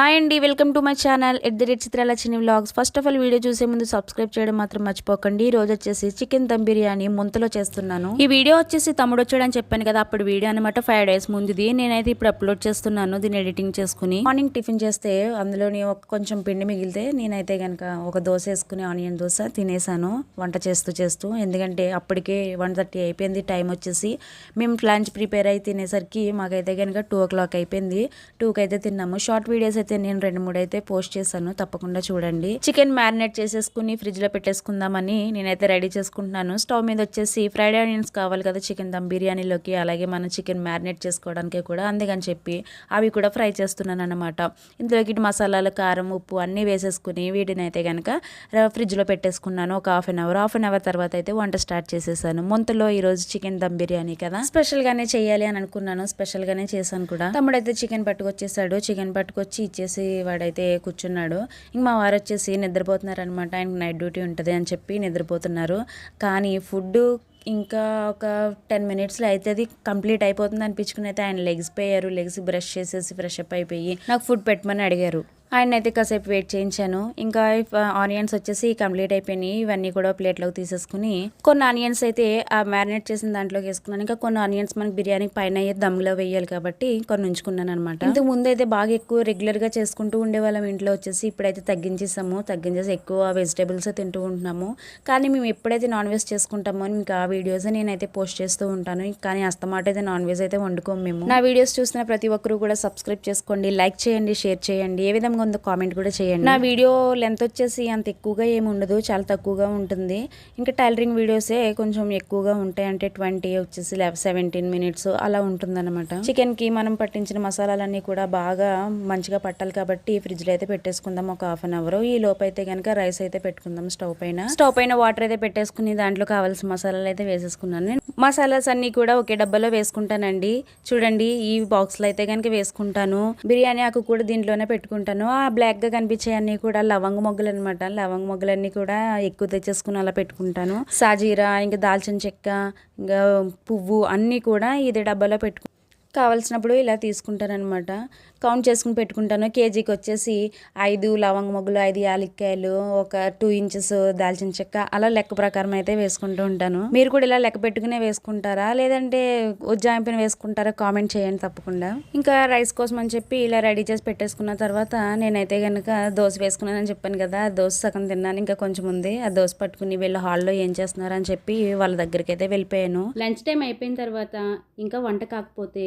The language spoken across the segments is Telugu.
హాయ్ అండి welcome to my channel. At the rate Chitrala Chinni vlogs. First of all video చూసే ముందు సబ్స్క్రైబ్ చేయడం మాత్రం మర్చిపోకండి. ఈ రోజు వచ్చేసి చికెన్ దమ్ బిర్యానీ ముంతలో చేస్తున్నాను. ఈ వీడియో వచ్చేసి తమ్ముడు వచ్చాడని చెప్పాను కదా అప్పుడు వీడియో అనమాట ఫైవ్ డేస్ ముందుది. నేనైతే ఇప్పుడు అప్లోడ్ చేస్తున్నాను దీన్ని ఎడిటింగ్ చేసుకుని. మార్నింగ్ టిఫిన్ చేస్తే అందులోని ఒక కొంచెం పిండి మిగిలితే నేనైతే కనుక ఒక దోశ వేసుకుని ఆనియన్ దోశ తినేసాను. వంట చేస్తూ చేస్తూ. ఎందుకంటే అప్పటికే వన్ థర్టీ అయిపోయింది టైం వచ్చేసి. మేము లంచ్ ప్రిపేర్ అయి తినేసరికి మాకైతే కనుక టూ ఓ క్లాక్ అయిపోయింది. టూకి అయితే తిన్నాము. షార్ట్ వీడియోస్ అయితే నేను రెండు మూడు అయితే పోస్ట్ చేశాను. తప్పకుండా చూడండి. చికెన్ మ్యారినేట్ చేసేసుకుని ఫ్రిడ్జ్లో పెట్టేసుకుందామని నేనైతే రెడీ చేసుకుంటున్నాను. స్టవ్ మీద వచ్చేసి ఫ్రైడ్ ఆనియన్స్ కావాలి కదా చికెన్ దమ్ బిర్యానీలోకి అలాగే మనం చికెన్ మ్యారినేట్ చేసుకోవడానికి కూడా అందుకని చెప్పి అవి కూడా ఫ్రై చేస్తున్నాను అనమాట ఇందులోకి ఇటు మసాలాలు కారం ఉప్పు అన్నీ వేసేసుకుని వీటిని అయితే కనుక ఫ్రిడ్జ్లో పెట్టేసుకున్నాను. ఒక half an hour half an hour తర్వాత అయితే వంట స్టార్ట్ చేసేసాను. ముంతలో ఈరోజు చికెన్ దమ్ బిర్యానీ కదా. స్పెషల్గానే చేయాలి అని అనుకున్నాను. స్పెషల్గానే చేశాను కూడా. తమ్ముడైతే చికెన్ పట్టుకొచ్చేసాడు. చికెన్ పట్టుకొచ్చి ఇచ్చేసి వాడైతే కూర్చున్నాడు. ఇంక మా వారు వచ్చేసి నిద్రపోతున్నారు అనమాట ఆయనకు నైట్ డ్యూటీ ఉంటుంది అని చెప్పి నిద్రపోతున్నారు. కానీ ఫుడ్ ఇంకా ఒక టెన్ మినిట్స్లో అయితే అది కంప్లీట్ అయిపోతుంది అనిపించుకుని అయితే ఆయన లెగ్స్ పోయారు. లెగ్స్ బ్రష్ చేసేసి ఫ్రెష్ అప్ అయిపోయి నాకు ఫుడ్ పెట్టమని అడిగారు. ఆయన అయితే కాసేపు వెయిట్ చేయించాను. ఇంకా ఆనియన్స్ వచ్చేసి కంప్లీట్ అయిపోయినాయి. ఇవన్నీ కూడా ప్లేట్లోకి తీసేసుకుని కొన్ని ఆనియన్స్ అయితే ఆ మ్యారినేట్ చేసిన దాంట్లోకి వేసుకున్నాను. ఇంకా కొన్ని ఆనియన్స్ మనకి బిర్యానీ పైన అయ్యే దమ్లో వేయాలి కాబట్టి కొన్ని ఉంచుకున్నాను అనమాట ఇంతకు ముందు అయితే బాగా ఎక్కువ రెగ్యులర్గా చేసుకుంటూ ఉండేవాళ్ళం ఇంట్లో వచ్చేసి. ఇప్పుడైతే తగ్గించేసాము. తగ్గించేసి ఎక్కువ వెజిటేబుల్స్ తింటూ ఉంటున్నాము. కానీ మేము ఎప్పుడైతే నాన్ వెజ్ చేసుకుంటామో ఇంకా ఆ వీడియోస్ నేనైతే పోస్ట్ చేస్తూ ఉంటాను. కానీ అస్తమాట అయితే నాన్ వెజ్ అయితే వండుకోము మేము. నా వీడియోస్ చూసిన ప్రతి ఒక్కరు కూడా సబ్స్క్రైబ్ చేసుకోండి. లైక్ చేయండి షేర్ చేయండి. ఏ విధంగా ఉందో కామెంట్ కూడా చేయండి. నా వీడియో లెంత్ వచ్చేసి అంత ఎక్కువగా ఏమి ఉండదు చాలా తక్కువగా ఉంటుంది. ఇంకా టైలరింగ్ వీడియోసే కొంచెం ఎక్కువగా ఉంటాయి. అంటే ట్వంటీ వచ్చేసి సెవెంటీన్ మినిట్స్ అలా ఉంటుందన్నమాట. చికెన్కి మనం పట్టించిన మసాలాలన్నీ కూడా బాగా మంచిగా పట్టాలి కాబట్టి ఫ్రిడ్జ్లో అయితే పెట్టేసుకుందాం. ఒక హాఫ్ అన్ అవర్ ఈ లోపు అయితే కనుక రైస్ అయితే పెట్టుకుందాం. స్టవ్ పైన. స్టవ్ పైన వాటర్ అయితే పెట్టేసుకుని దాంట్లో కావాల్సిన మసాలాలు అయితే వేసేసుకున్నాను. నేను మసాలాస్ అన్ని కూడా ఒకే డబ్బాలో వేసుకుంటానండి. చూడండి ఈ బాక్స్లో అయితే కనుక వేసుకుంటాను. బిర్యానీ ఆకు కూడా దీంట్లోనే పెట్టుకుంటాను. ఆ బ్లాక్గా కనిపించేయన్నీ కూడా లవంగ మొగ్గలు అనమాట లవంగ మొగ్గలన్నీ కూడా ఎక్కువ తెచ్చేసుకుని అలా పెట్టుకుంటాను. సాజీరా ఇంకా దాల్చిన చెక్క ఇంకా పువ్వు అన్నీ కూడా ఇదే డబ్బాలో పెట్టుకు కావాల్సినప్పుడు ఇలా తీసుకుంటానమాట కౌంట్ చేసుకుని పెట్టుకుంటాను. కేజీకి వచ్చేసి ఐదు లవంగ మొగ్గులు ఐదు యాలక్కాయలు ఒక టూ ఇంచెస్ దాల్చిన చెక్క అలా లెక్క ప్రకారం అయితే వేసుకుంటూ ఉంటాను. మీరు కూడా ఇలా లెక్క పెట్టుకునే వేసుకుంటారా? లేదంటే ఉజ్జాయింపుని వేసుకుంటారా? కామెంట్ చేయండి తప్పకుండా. ఇంకా రైస్ కోసం అని చెప్పి ఇలా రెడీ చేసి పెట్టేసుకున్న తర్వాత నేనైతే కనుక దోశ వేసుకున్నానని చెప్పాను కదా ఆ దోశ సగం తిన్నాను. ఇంకా కొంచెం ఉంది. ఆ దోశ పట్టుకుని వీళ్ళ హాల్లో ఏం చేస్తున్నారని చెప్పి వాళ్ళ దగ్గరికి అయితే వెళ్ళిపోయాను. లంచ్ టైం అయిపోయిన తర్వాత ఇంకా వంట కాకపోతే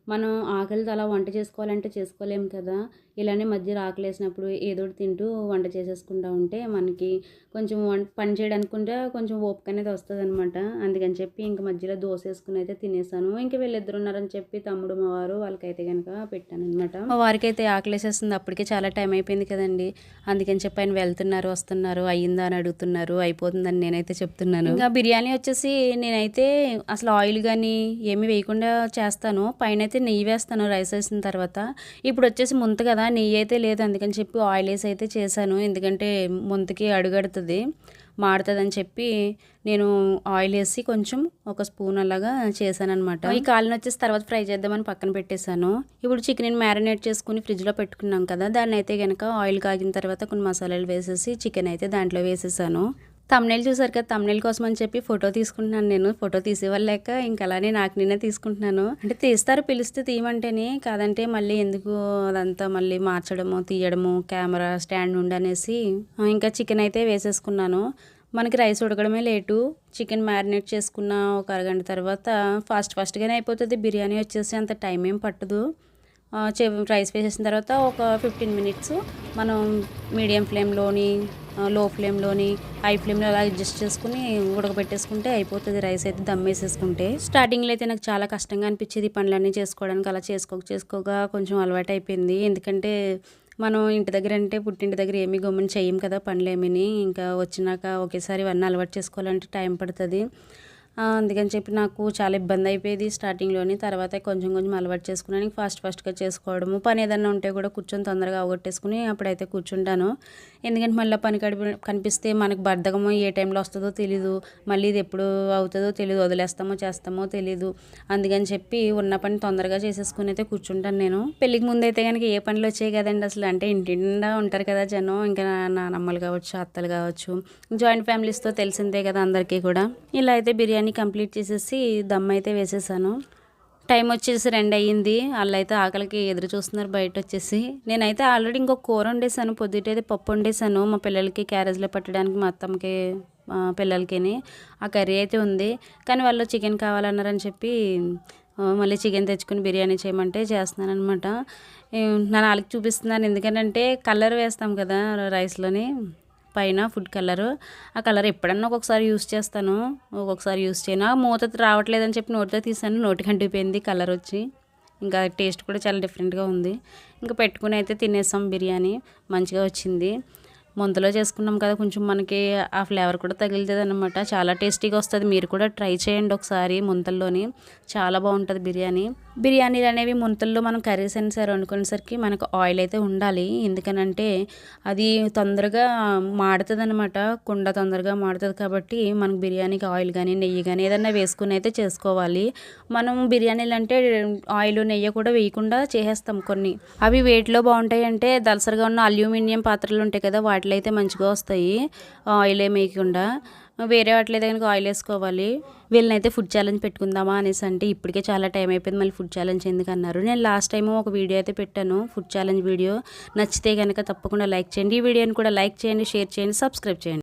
మనం ఆకలితో అలా వంట చేసుకోవాలంటే చేసుకోలేము కదా. ఇలానే మధ్యలో ఆకలి వేసినప్పుడు ఏదో తింటూ వంట చేసేసుకుంటూ ఉంటే మనకి కొంచెం వంట పని చేయడానికి కూడా కొంచెం ఓపిక అనేది వస్తుంది అనమాట అందుకని చెప్పి ఇంక మధ్యలో దోశ వేసుకుని అయితే తినేసాను. ఇంకా వీళ్ళిద్దరు ఉన్నారని చెప్పి తమ్ముడు మా వారు వాళ్ళకైతే కనుక పెట్టాను అనమాట మా వారికి అయితే ఆకలి వేసేస్తుంది అప్పటికే చాలా టైం అయిపోయింది కదండి. అందుకని చెప్పి ఆయన వెళ్తున్నారు వస్తున్నారు అయ్యిందా అని అడుగుతున్నారు అయిపోతుందని నేనైతే చెప్తున్నాను. ఇంకా బిర్యానీ వచ్చేసి నేనైతే అసలు ఆయిల్ కానీ ఏమి వేయకుండా చేస్తాను. పైన అయితే నెయ్యి వేస్తాను రైస్ వేసిన తర్వాత. ఇప్పుడు వచ్చేసి ముంత కదా నెయ్యి అయితే లేదు అందుకని చెప్పి ఆయిల్ వేసి అయితే చేశాను. ఎందుకంటే ముంతకి అడుగడుతుంది మాడుతుందని చెప్పి నేను ఆయిల్ వేసి కొంచెం ఒక స్పూన్ అలాగా చేశాను అనమాట ఈ కాలిన వచ్చేసి తర్వాత ఫ్రై చేద్దామని పక్కన పెట్టేశాను. ఇప్పుడు చికెన్ మ్యారినేట్ చేసుకుని ఫ్రిడ్జ్లో పెట్టుకున్నాం కదా దాన్ని అయితే కనుక ఆయిల్ కాగిన తర్వాత కొన్ని మసాలాలు వేసేసి చికెన్ అయితే దాంట్లో వేసేసాను. తమ్నెల్ చూసారు కదా తమ్నెల్ కోసం అని చెప్పి ఫోటో తీసుకుంటున్నాను నేను. ఫోటో తీసేవాళ్ళక ఇంకా అలానే నాకు నిన్నే తీసుకుంటున్నాను. అంటే తీస్తారు పిలిస్తే తీయమంటేనే కాదంటే మళ్ళీ ఎందుకు అదంతా మళ్ళీ మార్చడము తీయడము కెమెరా స్టాండ్ ఉండనేసి ఇంకా చికెన్ అయితే వేసేసుకున్నాను. మనకి రైస్ ఉడకడమే లేటు. చికెన్ మ్యారినేట్ చేసుకున్న ఒక అరగంట తర్వాత ఫాస్ట్ ఫాస్ట్గానే అయిపోతుంది. బిర్యానీ వచ్చేసి అంత టైం ఏం పట్టదు. రైస్ వేసేసిన తర్వాత ఒక ఫిఫ్టీన్ మినిట్స్ మనం మీడియం ఫ్లేమ్లోని లో ఫ్లేమ్లోని హై ఫ్లేమ్లో అలా అడ్జస్ట్ చేసుకుని ఉడకబెట్టేసుకుంటే అయిపోతుంది రైస్ అయితే దమ్ వేసేసుకుంటే. స్టార్టింగ్లో అయితే నాకు చాలా కష్టంగా అనిపించేది పనులన్నీ చేసుకోవడానికి. అలా చేసుకోక చేసుకోగా కొంచెం అలవాటు అయిపోయింది. ఎందుకంటే మనం ఇంటి దగ్గర అంటే పుట్టింటి దగ్గర ఏమీ గమ్మున చెయ్యం కదా పనులు ఇంకా వచ్చినాక ఒకేసారి ఇవన్నీ అలవాటు చేసుకోవాలంటే టైం పడుతుంది. అందుకని చెప్పి నాకు చాలా ఇబ్బంది అయిపోయేది స్టార్టింగ్లోని. తర్వాత కొంచెం కొంచెం అలవాటు చేసుకున్నాను. ఫాస్ట్ ఫాస్ట్గా చేసుకోవడము. పని ఏదన్నా ఉంటే కూడా కూర్చొని తొందరగా అవగొట్టేసుకుని అప్పుడైతే కూర్చుంటాను. ఎందుకంటే మళ్ళీ పని కడిపి కనిపిస్తే మనకు బద్ధకము ఏ టైంలో వస్తుందో తెలీదు. మళ్ళీ ఇది ఎప్పుడు అవుతుందో తెలియదు వదిలేస్తామో చేస్తామో తెలీదు. అందుకని చెప్పి ఉన్న పని తొందరగా చేసేసుకుని అయితే కూర్చుంటాను నేను. పెళ్ళికి ముందు అయితే కనుక ఏ పనులు వచ్చాయి కదండి అసలు? అంటే ఇంటి నిండా ఉంటారు కదా జనం. ఇంకా నానమ్మలు నాన్నమ్మలు కావచ్చు అత్తలు కావచ్చు జాయింట్ ఫ్యామిలీస్తో తెలిసిందే కదా అందరికీ కూడా. ఇలా అయితే బిర్యానీ కంప్లీట్ చేసేసి దమ్ అయితే వేసేసాను. టైం వచ్చేసి రెండు అయ్యింది వాళ్ళు అయితే ఆకలికి ఎదురు చూస్తున్నారు బయట వచ్చేసి. నేనైతే ఆల్రెడీ ఇంకొక కూర వండేసాను పొద్దుటైతే పప్పు వండేసాను. మా పిల్లలకి క్యారేజ్లో పెట్టడానికి మా అత్తమ్మకి ఆ, పిల్లలకిని. ఆ కర్రీ అయితే ఉంది. కానీ వాళ్ళు చికెన్ కావాలన్నారని చెప్పి మళ్ళీ చికెన్ తెచ్చుకుని బిర్యానీ చేయమంటే చేస్తున్నాను అనమాట నా నాలుగు చూపిస్తున్నాను. ఎందుకంటే కలర్ వేస్తాం కదా రైస్లోని. పైన ఫుడ్ కలర్. ఆ కలర్ ఎప్పుడన్నా ఒక్కొక్కసారి యూస్ చేస్తాను. ఒక్కొక్కసారి యూస్ చేయను. ఆ మూత రావట్లేదని చెప్పి నోటితో తీసాను నోటికి అంటిపోయింది కలర్ వచ్చి. ఇంకా టేస్ట్ కూడా చాలా డిఫరెంట్గా ఉంది. ఇంకా పెట్టుకుని అయితే తినేసాం బిర్యానీ. మంచిగా వచ్చింది. ముంతలో చేసుకున్నాం కదా కొంచెం మనకి ఆ ఫ్లేవర్ కూడా తగులుతుంది అనమాట చాలా టేస్టీగా వస్తుంది. మీరు కూడా ట్రై చేయండి ఒకసారి ముంతల్లోని. చాలా బాగుంటుంది బిర్యానీ. బిర్యానీలు అనేవి ముంతల్లో మనం కర్రీస్ అయినా సరే వండుకునేసరికి మనకు ఆయిల్ అయితే ఉండాలి. ఎందుకనంటే అది తొందరగా మాడుతుంది అనమాట కుండ తొందరగా మాడుతుంది కాబట్టి మనకు బిర్యానీకి ఆయిల్ కానీ నెయ్యి కానీ ఏదైనా వేసుకుని అయితే చేసుకోవాలి. మనం బిర్యానీలు అంటే ఆయిల్ నెయ్యి కూడా వేయకుండా చేసేస్తాం కొన్ని. అవి వేటిలో బాగుంటాయి అంటే దలసరిగా ఉన్న అల్యూమినియం పాత్రలు ఉంటాయి కదా వాటిలో అయితే మంచిగా వస్తాయి. ఆయిల్ ఏమేయకుండా వేయకుండా. వేరే వాటిలో అయితే కనుక ఆయిల్ వేసుకోవాలి. వీళ్ళనైతే ఫుడ్ ఛాలెంజ్ పెట్టుకుందామా అనేసి అంటే ఇప్పటికే చాలా టైం అయిపోయింది మళ్ళీ ఫుడ్ ఛాలెంజ్ ఎందుకు అన్నారు నేను లాస్ట్ టైం ఒక వీడియో అయితే పెట్టాను ఫుడ్ ఛాలెంజ్ వీడియో నచ్చితే కనుక తప్పకుండా లైక్ చేయండి. ఈ వీడియోని కూడా లైక్ చేయండి షేర్ చేయండి సబ్స్క్రైబ్ చేయండి.